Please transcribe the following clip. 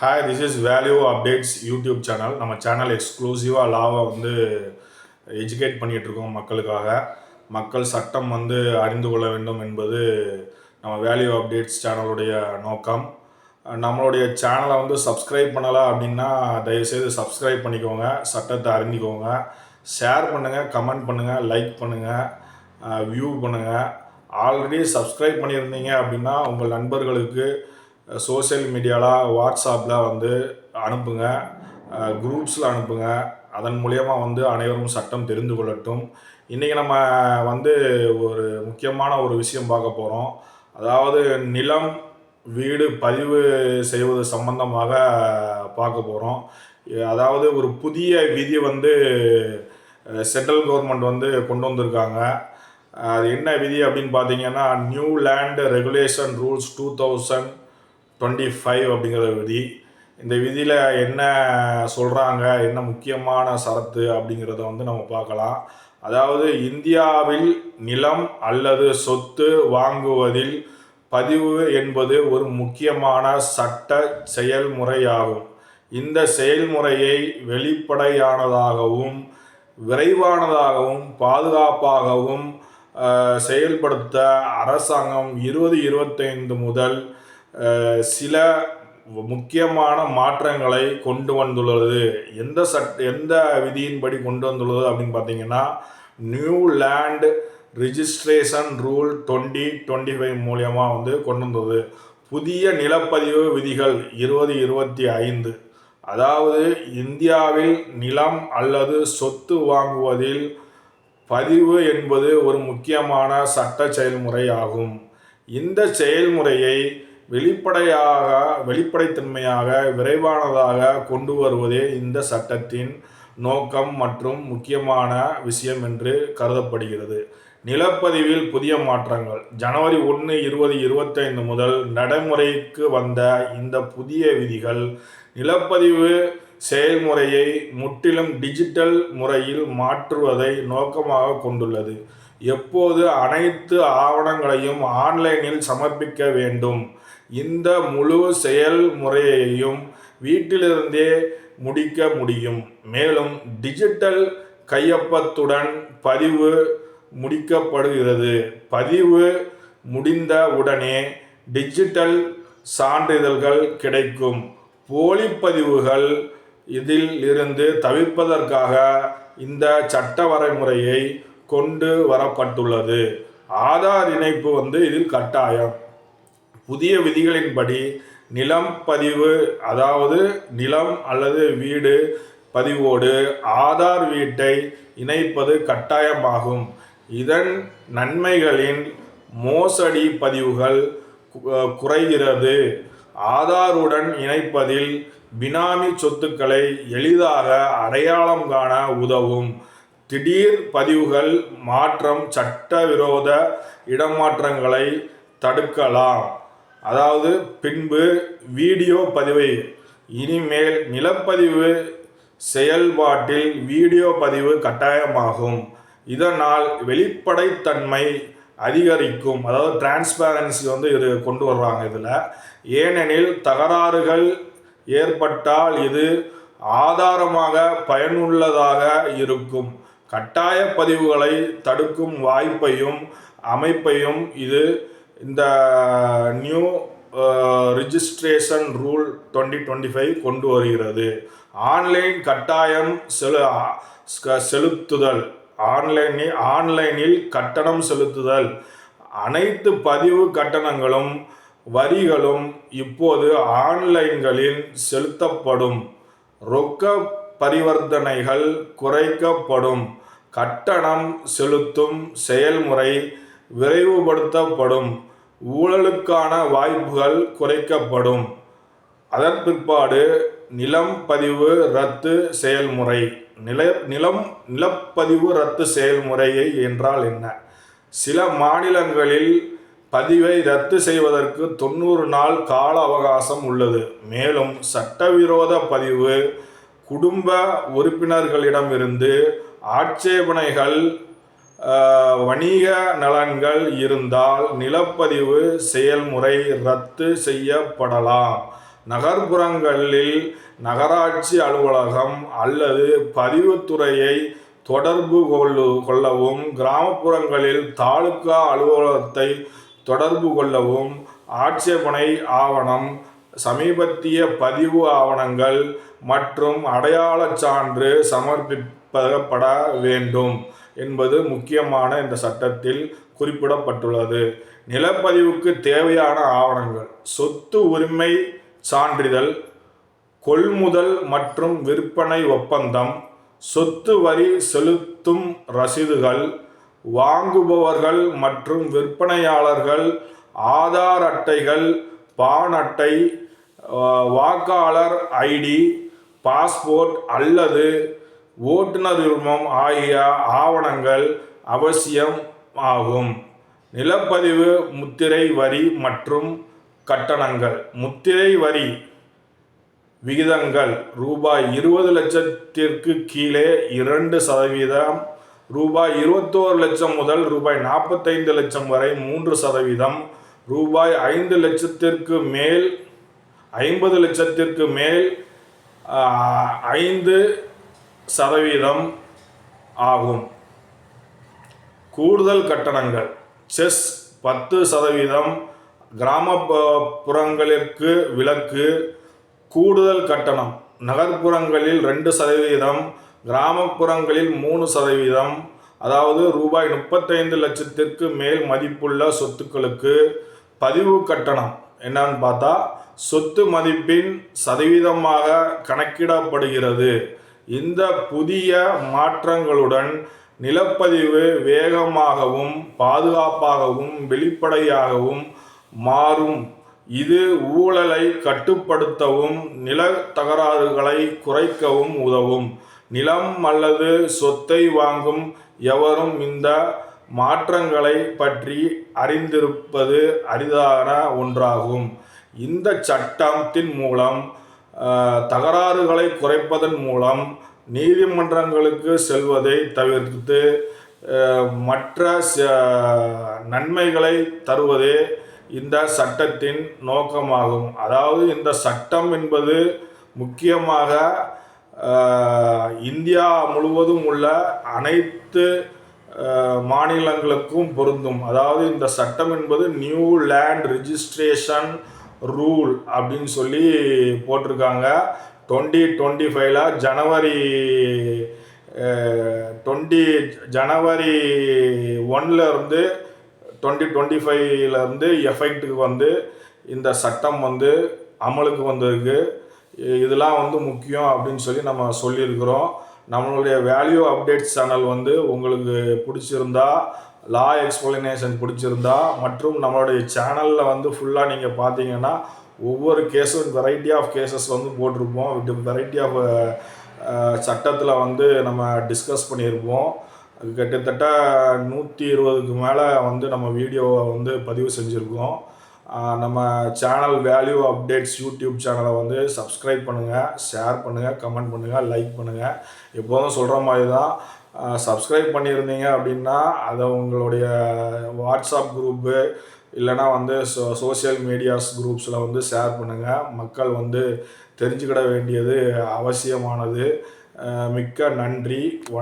Hi this is value updates YouTube channel நம்ம channel எக்ஸ்க்ளூசிவாக லாவை வந்து எஜுகேட் பண்ணிகிட்டு இருக்கோம் மக்களுக்காக. மக்கள் சட்டம் வந்து அறிந்து கொள்ள வேண்டும் என்பது நம்ம வேல்யூ அப்டேட்ஸ் சேனலுடைய நோக்கம். நம்மளுடைய சேனலை வந்து சப்ஸ்கிரைப் பண்ணலை அப்படின்னா தயவுசெய்து சப்ஸ்கிரைப் பண்ணிக்கோங்க சட்டத்தை அறிஞ்சிக்கோங்க. ஷேர் பண்ணுங்கள் கமெண்ட் பண்ணுங்கள் லைக் பண்ணுங்கள் வியூ பண்ணுங்கள் ஆல்ரெடி சப்ஸ்கிரைப் பண்ணியிருந்தீங்க அப்படின்னா உங்கள் நண்பர்களுக்கு சோஷியல் மீடியாவில் வாட்ஸ்அப்பில் வந்து அனுப்புங்க. குரூப்ஸில் அனுப்புங்க. அதன் மூலயமா வந்து அனைவரும் சட்டம் தெரிந்து கொள்ளட்டும். இன்றைக்கி நம்ம வந்து ஒரு முக்கியமான ஒரு விஷயம் பார்க்க போகிறோம் அதாவது நிலம் வீடு பதிவு செய்வது சம்பந்தமாக பார்க்க போகிறோம் அதாவது ஒரு புதிய விதி வந்து சென்ட்ரல் கவர்மெண்ட் வந்து கொண்டு வந்திருக்காங்க. அது என்ன விதி அப்படின்னு பார்த்தீங்கன்னா new land regulation rules two thousand twenty five அப்படிங்கிற விதி. இந்த விதியில் என்ன சொல்கிறாங்க என்ன முக்கியமான சரத்து அப்படிங்கிறத வந்து நம்ம பார்க்கலாம். அதாவது இந்தியாவில் நிலம் அல்லது சொத்து வாங்குவதில் பதிவு என்பது ஒரு முக்கியமான சட்ட செயல்முறையாகும். இந்த செயல்முறையை வெளிப்படையானதாகவும் விரைவானதாகவும் பாதுகாப்பாகவும் செயல்படுத்த அரசாங்கம் இருபது இருபத்தைந்து முதல் சில முக்கியமான மாற்றங்களை கொண்டு வந்துள்ளது. எந்த சட் எந்த விதியின்படி கொண்டு வந்துள்ளது அப்படின்னு பார்த்தீங்கன்னா new land registration rule twenty twenty five மூலியமாக வந்து கொண்டு வந்தது. புதிய நிலப்பதிவு விதிகள் இருபது இருபத்தி ஐந்து. அதாவது இந்தியாவில் நிலம் அல்லது சொத்து வாங்குவதில் பதிவு என்பது ஒரு முக்கியமான சட்ட செயல்முறை ஆகும். இந்த செயல்முறையை வெளிப்படையாக வெளிப்படைத்தன்மையாக விரைவானதாக கொண்டு வருவதே இந்த சட்டத்தின் நோக்கம் மற்றும் முக்கியமான விஷயம் என்று கருதப்படுகிறது. நிலப்பதிவில் புதிய மாற்றங்கள். ஜனவரி ஒன்று இருபது இருபத்தைந்து முதல் நடைமுறைக்கு வந்த இந்த புதிய விதிகள் நிலப்பதிவு செயல்முறையை முற்றிலும் டிஜிட்டல் முறையில் மாற்றுவதை நோக்கமாக கொண்டுள்ளது. எப்போது அனைத்து ஆவணங்களையும் ஆன்லைனில் சமர்ப்பிக்க வேண்டும்? இந்த முழு செயல்முறையையும் வீட்டிலிருந்தே முடிக்க முடியும். மேலும் டிஜிட்டல் கையொப்பத்துடன் பதிவு முடிக்கப்படுகிறது. பதிவு முடிந்த உடனே டிஜிட்டல் சான்றிதழ்கள் கிடைக்கும். போலி பதிவுகள் இதில் இருந்து தவிர்ப்பதற்காக இந்த சட்ட வரைமுறையை கொண்டு வரப்பட்டுள்ளது. ஆதார் இணைப்பு வந்து இதில் கட்டாயம். புதிய விதிகளின்படி நிலம் பதிவு அதாவது நிலம் அல்லது வீடு பதிவோடு ஆதார் வீட்டை இணைப்பது கட்டாயமாகும். இதன் நன்மைகளின் மோசடி பதிவுகள் குறைகிறது. ஆதாருடன் இணைப்பதில் பினாமி சொத்துக்களை எளிதாக அடையாளம் காண உதவும். திடீர் பதிவுகள் மாற்றம் சட்டவிரோத இடமாற்றங்களை தடுக்கலாம். அதாவது பின்பு வீடியோ பதிவை இனிமேல் நிலப்பதிவு செயல்பாட்டில் வீடியோ பதிவு கட்டாயமாகும். இதனால் வெளிப்படைத்தன்மை அதிகரிக்கும். அதாவது டிரான்ஸ்பேரன்சி வந்து இது கொண்டு வர்றாங்க இதில். ஏனெனில் தகராறுகள் ஏற்பட்டால் இது ஆதாரமாக பயனுள்ளதாக இருக்கும். கட்டாய பதிவுகளை தடுக்கும் வாய்ப்பையும் அமைப்பையும் இது இந்த new registration rule twenty twenty five கொண்டு வருகிறது. ஆன்லைன் கட்டாயம் செலு செலுத்துதல். ஆன்லைனில் ஆன்லைனில் கட்டணம் செலுத்துதல். அனைத்து பதிவு கட்டணங்களும் வரிகளும் இப்போது ஆன்லைன்களில் செலுத்தப்படும். ரொக்க பரிவர்த்தனைகள் குறைக்கப்படும். கட்டணம் செலுத்தும் செயல்முறை விரைவுபடுத்தப்படும். ஊழலுக்கான வாய்ப்புகள் குறைக்கப்படும். அதன் பிற்பாடு நிலம் பதிவு ரத்து செயல்முறை. நில நிலம் நிலப்பதிவு ரத்து செயல்முறையை என்றால் என்ன? சில மாநிலங்களில் பதிவை ரத்து செய்வதற்கு தொண்ணூறு நாள் கால அவகாசம் உள்ளது. மேலும் சட்டவிரோத பதிவு குடும்ப உறுப்பினர்களிடமிருந்து ஆட்சேபனைகள் வணிக நலன்கள் இருந்தால் நிலப்பதிவு செயல்முறை ரத்து செய்யப்படலாம். நகர்ப்புறங்களில் நகராட்சி அலுவலகம் அல்லது பதிவுத்துறையை தொடர்பு கொள்ளு கொள்ளவும் கிராமப்புறங்களில் தாலுகா அலுவலகத்தை தொடர்பு கொள்ளவும் ஆட்சேபனை ஆவணம் சமீபத்திய பதிவு ஆவணங்கள் மற்றும் அடையாளச் சான்று சமர்ப்பிக்கப்பட வேண்டும். என்பது முக்கியமான இந்த சட்டத்தில் குறிப்பிடப்பட்டுள்ளது. நிலப்பதிவுக்கு தேவையான ஆவணங்கள் சொத்து உரிமை சான்றிதழ் கொள்முதல் மற்றும் விற்பனை ஒப்பந்தம் சொத்து வரி செலுத்தும் ரசீதுகள் வாங்குபவர்கள் மற்றும் விற்பனையாளர்கள் ஆதார் அட்டைகள் பான் அட்டை வாக்காளர் ஐடி பாஸ்போர்ட் அல்லது ஓட்டுநர் உரிமம் ஆகிய ஆவணங்கள் அவசியம் ஆகும். நிலப்பதிவு முத்திரை வரி மற்றும் கட்டணங்கள். முத்திரை வரி விகிதங்கள் ரூபாய் இருபது லட்சத்திற்கு கீழே இரண்டு சதவீதம் ரூபாய் இருபத்தோரு லட்சம் முதல் ரூபாய் நாற்பத்தைந்து லட்சம் வரை மூன்று சதவீதம் ரூபாய் ஐந்து லட்சத்திற்கு மேல் ஐம்பது லட்சத்திற்கு மேல் ஐந்து சதவீதம் ஆகும். கூடுதல் கட்டணங்கள். செஸ் பத்து சதவீதம் கிராமப்புறங்களிற்கு விலக்கு. கூடுதல் கட்டணம். நகர்ப்புறங்களில் ரெண்டு சதவீதம் கிராமப்புறங்களில் மூணு சதவீதம். அதாவது ரூபாய் முப்பத்தைந்து லட்சத்திற்கு மேல் மதிப்புள்ள சொத்துக்களுக்கு பதிவு கட்டணம். என்னன்னு பார்த்தா சொத்து மதிப்பின் சதவீதமாக கணக்கிடப்படுகிறது. இந்த புதிய மாற்றங்களுடன் நிலப்பதிவு வேகமாகவும் பாதுகாப்பாகவும் வெளிப்படையாகவும் மாறும். இது ஊழலை கட்டுப்படுத்தவும் நில தகராறுகளை குறைக்கவும் உதவும். நிலம் அல்லது சொத்தை வாங்கும் எவரும் இந்த மாற்றங்களை பற்றி அறிந்திருப்பது அரிதான ஒன்றாகும். இந்த சட்டத்தின் மூலம் தகராறுகளை குறைப்பதன் மூலம் நீதிமன்றங்களுக்கு செல்வதை தவிர்த்து மற்ற ச- நன்மைகளை தருவதே இந்த சட்டத்தின் நோக்கமாகும். அதாவது இந்த சட்டம் என்பது முக்கியமாக இந்தியா முழுவதும் உள்ள அனைத்து மாநிலங்களுக்கும் பொருந்தும். அதாவது இந்த சட்டம் என்பது நியூ லேண்ட் ரிஜிஸ்ட்ரேஷன் ரூல் அப்படின்னு சொல்லி போட்டிருக்காங்க. டுவெண்ட்டி டுவெண்ட்டி ஃபைவ்ல ஜனவரி டுவெண்ட்டி ஜனவரி ஒன்ல இருந்து டுவெண்ட்டி டுவெண்ட்டி ஃபைவ்லேருந்து எஃபெக்ட்டுக்கு வந்து இந்த சட்டம் வந்து அமலுக்கு வந்திருக்கு. இதெல்லாம் வந்து முக்கியம் அப்படின்னு சொல்லி நம்ம சொல்லியிருக்கிறோம். நம்மளுடைய வேல்யூ அப்டேட்ஸ் சேனல் வந்து உங்களுக்கு பிடிச்சிருந்தா லா எக்ஸ்பிளனேஷன் பிடிச்சிருந்தா மற்றும் நம்மளுடைய சேனலில் வந்து ஃபுல்லாக நீங்கள் பார்த்தீங்கன்னா ஒவ்வொரு கேஸும் வெரைட்டி ஆஃப் கேசஸ் வந்து போட்டிருப்போம். வெரைட்டி ஆஃப் சட்டத்தில் வந்து நம்ம டிஸ்கஸ் பண்ணியிருப்போம். கிட்டத்தட்ட நூற்றி இருபதுக்கு மேலே வந்து நம்ம வீடியோவை வந்து பதிவு செஞ்சுருக்கோம். நம்ம சேனல் வேல்யூ அப்டேட்ஸ் யூடியூப் சேனலை வந்து சப்ஸ்கிரைப் பண்ணுங்கள் ஷேர் பண்ணுங்கள் கமெண்ட் பண்ணுங்கள் லைக் பண்ணுங்கள் எப்போதும் சொல்கிற மாதிரி தான் சப்ஸ்கிரைப் பண்ணியிருந்தீங்க அப்படின்னா அதை உங்களுடைய வாட்ஸ்அப் குரூப்பு இல்லைனா வந்து சோ சோஷியல் மீடியாஸ் குரூப்ஸில் வந்து ஷேர் பண்ணுங்கள் மக்கள் வந்து தெரிஞ்சுக்கிட வேண்டியது அவசியமானது. மிக்க நன்றி.